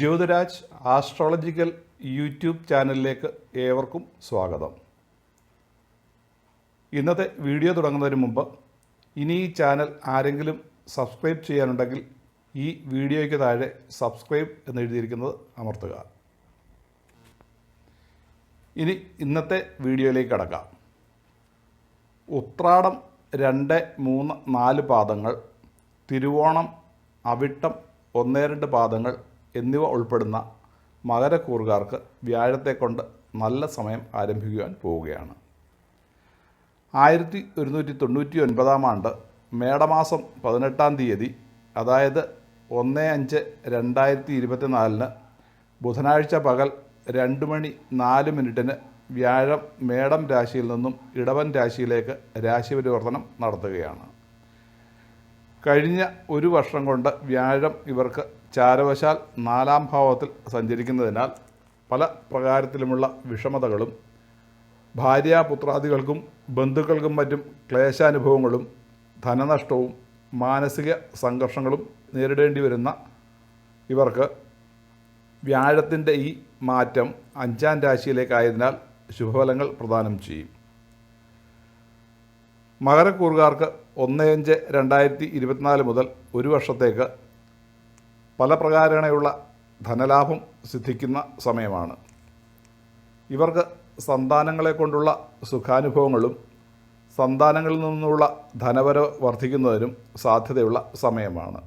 Jyothiraj astrological YouTube ചാനലിലേക്ക് ഏവർക്കും സ്വാഗതം. ഇന്നത്തെ വീഡിയോ തുടങ്ങുന്നതിന് മുമ്പ് ഇനി ഈ ചാനൽ ആരെങ്കിലും സബ്സ്ക്രൈബ് ചെയ്യാനുണ്ടെങ്കിൽ ഈ വീഡിയോയ്ക്ക് താഴെ സബ്സ്ക്രൈബ് എന്ന് എഴുതിയിരിക്കുന്നത് അമർത്തുക. ഇനി ഇന്നത്തെ വീഡിയോയിലേക്ക് കടക്കാം. ഉത്രാടം രണ്ട് മൂന്ന് നാല് പാദങ്ങൾ തിരുവോണം അവിട്ടം ഒന്നേ രണ്ട് പാദങ്ങൾ എന്നിവ ഉൾപ്പെടുന്ന മകരക്കൂറുകാർക്ക് വ്യാഴത്തെ കൊണ്ട് നല്ല സമയം ആരംഭിക്കുവാൻ പോവുകയാണ്. ആയിരത്തി ഒരുന്നൂറ്റി തൊണ്ണൂറ്റി ഒൻപതാം ആണ്ട് മേടമാസം പതിനെട്ടാം തീയതി അതായത് ഒന്ന് അഞ്ച് രണ്ടായിരത്തി ഇരുപത്തിനാലിന് ബുധനാഴ്ച പകൽ രണ്ട് മണി നാല് മിനിറ്റിന് വ്യാഴം മേടം രാശിയിൽ നിന്നും ഇടവൻ രാശിയിലേക്ക് രാശി പരിവർത്തനം നടത്തുകയാണ്. കഴിഞ്ഞ ഒരു വർഷം കൊണ്ട് വ്യാഴം ഇവർക്ക് ചാരവശാൽ നാലാം ഭാവത്തിൽ സഞ്ചരിക്കുന്നതിനാൽ പല പ്രകാരത്തിലുമുള്ള വിഷമതകളും ഭാര്യ പുത്രാദികൾക്കും ബന്ധുക്കൾക്കും മറ്റും ക്ലേശാനുഭവങ്ങളും ധനനഷ്ടവും മാനസിക സംഘർഷങ്ങളും നേരിടേണ്ടി വരുന്ന ഇവർക്ക് വ്യാഴത്തിന്റെ ഈ മാറ്റം അഞ്ചാം രാശിയിലേക്കായതിനാൽ ശുഭഫലങ്ങൾ പ്രദാനം ചെയ്യും. മകരക്കൂറുകാർക്ക് ഒന്ന് അഞ്ച് രണ്ടായിരത്തി ഇരുപത്തിനാല് മുതൽ ഒരു വർഷത്തേക്ക് പല പ്രകാരണയുള്ള ധനലാഭം സിദ്ധിക്കുന്ന സമയമാണ്. ഇവർക്ക് സന്താനങ്ങളെ കൊണ്ടുള്ള സുഖാനുഭവങ്ങളും സന്താനങ്ങളിൽ നിന്നുള്ള ധനവരവ് വർദ്ധിക്കുന്നതിനും സാധ്യതയുള്ള സമയമാണ്.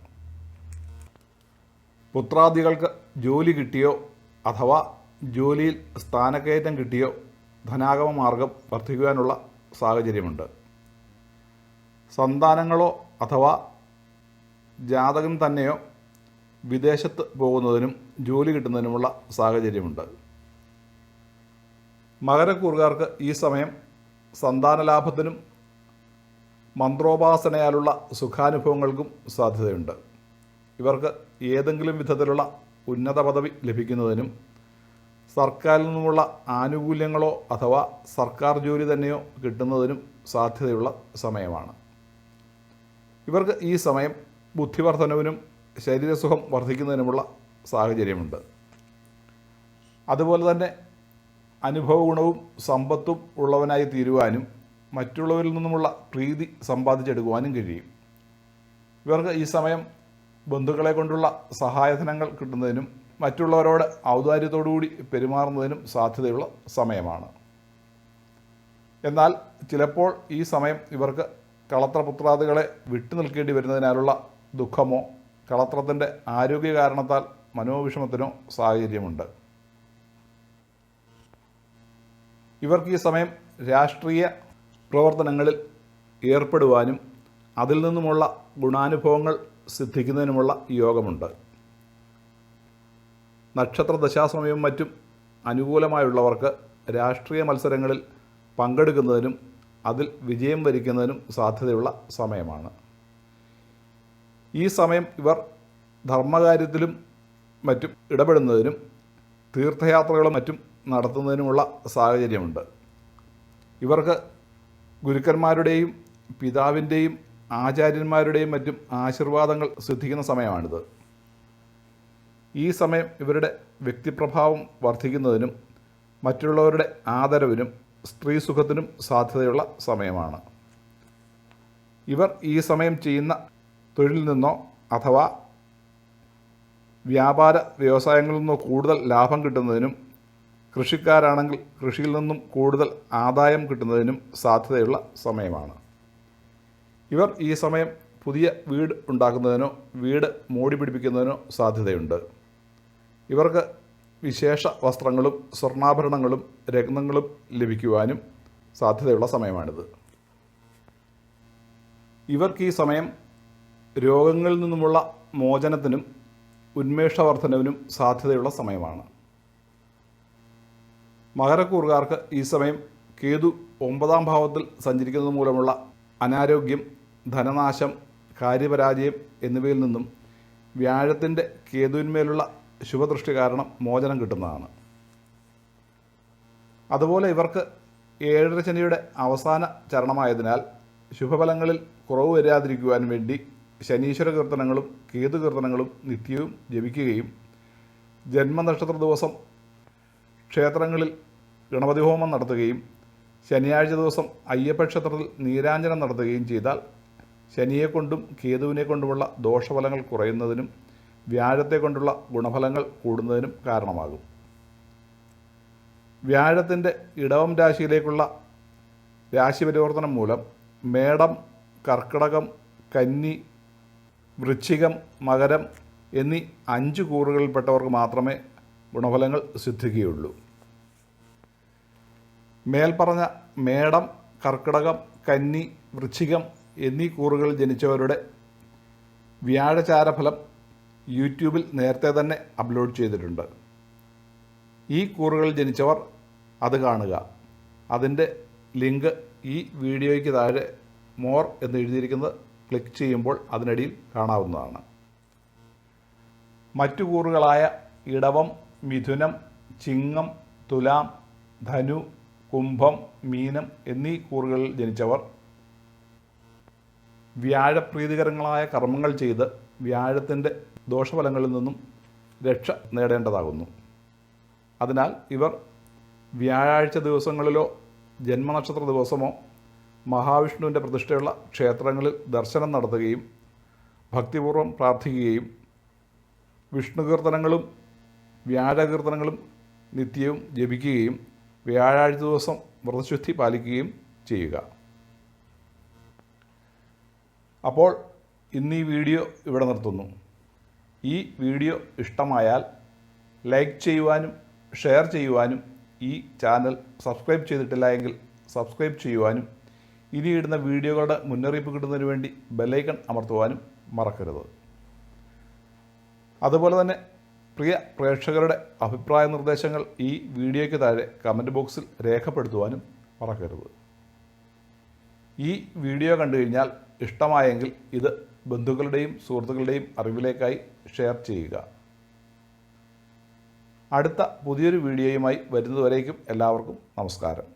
പുത്രാദികൾക്ക് ജോലി കിട്ടിയോ അഥവാ ജോലിയിൽ സ്ഥാനക്കയറ്റം കിട്ടിയോ ധനാഗമ മാർഗം വർദ്ധിക്കുവാനുള്ള സാഹചര്യമുണ്ട്. സന്താനങ്ങളോ അഥവാ ജാതകം തന്നെയോ വിദേശത്ത് പോകുന്നതിനും ജോലി കിട്ടുന്നതിനുമുള്ള സാഹചര്യമുണ്ട്. മകരക്കൂറുകാർക്ക് ഈ സമയം സന്താനലാഭത്തിനും മന്ത്രോപാസനയാലുള്ള സുഖാനുഭവങ്ങൾക്കും സാധ്യതയുണ്ട്. ഇവർക്ക് ഏതെങ്കിലും വിധത്തിലുള്ള ഉന്നത പദവി ലഭിക്കുന്നതിനും സർക്കാരിൽ നിന്നുമുള്ള ആനുകൂല്യങ്ങളോ അഥവാ സർക്കാർ ജോലി തന്നെയോ കിട്ടുന്നതിനും സാധ്യതയുള്ള സമയമാണ്. ഇവർക്ക് ഈ സമയം ബുദ്ധിവർദ്ധനവിനും ശരീരസുഖം വർദ്ധിക്കുന്നതിനുമുള്ള സാഹചര്യമുണ്ട്. അതുപോലെ തന്നെ അനുഭവ ഗുണവും സമ്പത്തും ഉള്ളവനായി തീരുവാനും മറ്റുള്ളവരിൽ നിന്നുമുള്ള പ്രീതി സമ്പാദിച്ചെടുക്കുവാനും കഴിയും. ഇവർക്ക് ഈ സമയം ബന്ധുക്കളെ കൊണ്ടുള്ള സഹായധനങ്ങൾ കിട്ടുന്നതിനും മറ്റുള്ളവരോട് ഔദാര്യത്തോടുകൂടി പെരുമാറുന്നതിനും സാധ്യതയുള്ള സമയമാണ്. എന്നാൽ ചിലപ്പോൾ ഈ സമയം ഇവർക്ക് കളത്രപുത്രാദികളെ വിട്ടു നിൽക്കേണ്ടി വരുന്നതിനാലുള്ള ദുഃഖമോ കളത്രത്തിന്റെ ആരോഗ്യ കാരണത്താൽ മനോവിഷമത്തിനോ സാഹചര്യമുണ്ട്. ഇവർക്ക് ഈ സമയം രാഷ്ട്രീയ പ്രവർത്തനങ്ങളിൽ ഏർപ്പെടുവാനും അതിൽ നിന്നുമുള്ള ഗുണാനുഭവങ്ങൾ സിദ്ധിക്കുന്നതിനുമുള്ള യോഗമുണ്ട്. നക്ഷത്ര ദശാസമയവും മറ്റും അനുകൂലമായുള്ളവർക്ക് രാഷ്ട്രീയ മത്സരങ്ങളിൽ പങ്കെടുക്കുന്നതിനും അതിൽ വിജയം വരിക്കുന്നതിനും സാധ്യതയുള്ള സമയമാണ്. ഈ സമയം ഇവർ ധർമ്മകാര്യത്തിലും മറ്റും ഇടപെടുന്നതിനും തീർത്ഥയാത്രകളും മറ്റും നടത്തുന്നതിനുമുള്ള സാഹചര്യമുണ്ട്. ഇവർക്ക് ഗുരുക്കന്മാരുടെയും പിതാവിന്റെയും ആചാര്യന്മാരുടെയും മറ്റും ആശീർവാദങ്ങൾ സിദ്ധിക്കുന്ന സമയമാണിത്. ഈ സമയം ഇവരുടെ വ്യക്തിപ്രഭാവം വർദ്ധിക്കുന്നതിനും മറ്റുള്ളവരുടെ ആദരവിനും സ്ത്രീ സുഖത്തിനും സാധ്യതയുള്ള സമയമാണ്. ഇവർ ഈ സമയം ചെയ്യുന്ന തൊഴിലിൽ നിന്നോ അഥവാ വ്യാപാര വ്യവസായങ്ങളിൽ നിന്നോ കൂടുതൽ ലാഭം കിട്ടുന്നതിനും കൃഷിക്കാരാണെങ്കിൽ കൃഷിയിൽ നിന്നും കൂടുതൽ ആദായം കിട്ടുന്നതിനും സാധ്യതയുള്ള സമയമാണ്. ഇവർ ഈ സമയം പുതിയ വീട് ഉണ്ടാക്കുന്നതിനോ വീട് മോടി പിടിപ്പിക്കുന്നതിനോ സാധ്യതയുണ്ട്. ഇവർക്ക് വിശേഷ വസ്ത്രങ്ങളും സ്വർണാഭരണങ്ങളും രത്നങ്ങളും ലഭിക്കുവാനും സാധ്യതയുള്ള സമയമാണിത്. ഇവർക്ക് ഈ സമയം രോഗങ്ങളിൽ നിന്നുമുള്ള മോചനത്തിനും ഉന്മേഷവർദ്ധനവിനും സാധ്യതയുള്ള സമയമാണ്. മകരക്കൂറുകാർക്ക് ഈ സമയം കേതു ഒമ്പതാം ഭാവത്തിൽ സഞ്ചരിക്കുന്നത് മൂലമുള്ള അനാരോഗ്യം ധനനാശം കാര്യപരാജയം എന്നിവയിൽ നിന്നും വ്യാഴത്തിന്റെ കേതുവിന്മേലുള്ള ശുഭദൃഷ്ടി കാരണം മോചനം കിട്ടുന്നതാണ്. അതുപോലെ ഇവർക്ക് ഏഴര ശനിയുടെ അവസാന ചരണമായതിനാൽ ശുഭഫലങ്ങളിൽ കുറവ് വരാതിരിക്കുവാൻ വേണ്ടി ശനീശ്വര കീർത്തനങ്ങളും കേതു കീർത്തനങ്ങളും നിത്യവും ജപിക്കുകയും ജന്മനക്ഷത്ര ദിവസം ക്ഷേത്രങ്ങളിൽ ഗണപതി ഹോമം നടത്തുകയും ശനിയാഴ്ച ദിവസം അയ്യപ്പ ക്ഷേത്രത്തിൽ നീരാഞ്ജനം നടത്തുകയും ചെയ്താൽ ശനിയെ കൊണ്ടും കേതുവിനെ കൊണ്ടുമുള്ള ദോഷഫലങ്ങൾ കുറയുന്നതിനും വ്യാഴത്തെ കൊണ്ടുള്ള ഗുണഫലങ്ങൾ കൂടുന്നതിനും കാരണമാകും. വ്യാഴത്തിന്റെ ഇടവം രാശിയിലേക്കുള്ള രാശി പരിവർത്തനം മൂലം മേടം കർക്കിടകം കന്നി വൃശ്ചികം മകരം എന്നീ അഞ്ച് കൂറുകളിൽപ്പെട്ടവർക്ക് മാത്രമേ ഗുണഫലങ്ങൾ സിദ്ധിക്കുകയുള്ളൂ. മേൽപ്പറഞ്ഞ മേടം കർക്കിടകം കന്നി വൃശ്ചികം എന്നീ കൂറുകളിൽ ജനിച്ചവരുടെ വ്യാഴചാരഫലം യൂട്യൂബിൽ നേരത്തെ തന്നെ അപ്ലോഡ് ചെയ്തിട്ടുണ്ട്. ഈ കൂറുകളിൽ ജനിച്ചവർ അത് കാണുക. അതിന്റെ ലിങ്ക് ഈ വീഡിയോയ്ക്ക് താഴെ മോർ എന്ന് എഴുതിയിരിക്കുന്നത് ക്ലിക്ക് ചെയ്യുമ്പോൾ അതിനടിയിൽ കാണാവുന്നതാണ്. മറ്റു കൂറുകളായ ഇടവം മിഥുനം ചിങ്ങം തുലാം ധനു കുംഭം മീനം എന്നീ കൂറുകളിൽ ജനിച്ചവർ വ്യാഴപ്രീതികരങ്ങളായ കർമ്മങ്ങൾ ചെയ്ത് വ്യാഴത്തിന്റെ ദോഷഫലങ്ങളിൽ നിന്നും രക്ഷ നേടേണ്ടതാകുന്നു. അതിനാൽ ഇവർ വ്യാഴാഴ്ച ദിവസങ്ങളിലോ ജന്മനക്ഷത്ര ദിവസമോ മഹാവിഷ്ണുവിന്റെ പ്രതിഷ്ഠയുള്ള ക്ഷേത്രങ്ങളിൽ ദർശനം നടത്തുകയും ഭക്തിപൂർവം പ്രാർത്ഥിക്കുകയും വിഷ്ണു കീർത്തനങ്ങളും വ്യാഴകീർത്തനങ്ങളും നിത്യവും ജപിക്കുകയും വ്യാഴാഴ്ച ദിവസം വ്രതശുദ്ധി പാലിക്കുകയും ചെയ്യുക. അപ്പോൾ ഇന്ന് ഈ വീഡിയോ ഇവിടെ നിർത്തുന്നു. ഈ വീഡിയോ ഇഷ്ടമായാൽ ലൈക്ക് ചെയ്യുവാനും ഷെയർ ചെയ്യുവാനും ഈ ചാനൽ സബ്സ്ക്രൈബ് ചെയ്തിട്ടില്ല എങ്കിൽ സബ്സ്ക്രൈബ് ചെയ്യുവാനും ഇടുന്ന വീഡിയോകളുടെ മുന്നറിയിപ്പ് കിട്ടുന്നതിന് വേണ്ടി ബെല്ലൈക്കൺ അമർത്തുവാനും മറക്കരുത്. അതുപോലെ തന്നെ പ്രിയ പ്രേക്ഷകരുടെ അഭിപ്രായ നിർദ്ദേശങ്ങൾ ഈ വീഡിയോയ്ക്ക് താഴെ കമന്റ് ബോക്സിൽ രേഖപ്പെടുത്തുവാനും മറക്കരുത്. ഈ വീഡിയോ കണ്ടു കഴിഞ്ഞാൽ ഇഷ്ടമായെങ്കിൽ ഇത് ബന്ധുക്കളുടെയും സുഹൃത്തുക്കളുടെയും അറിവിലേക്കായി ഷെയർ ചെയ്യുക. അടുത്ത പുതിയൊരു വീഡിയോയുമായി വരുന്നതുവരേക്കും എല്ലാവർക്കും നമസ്കാരം.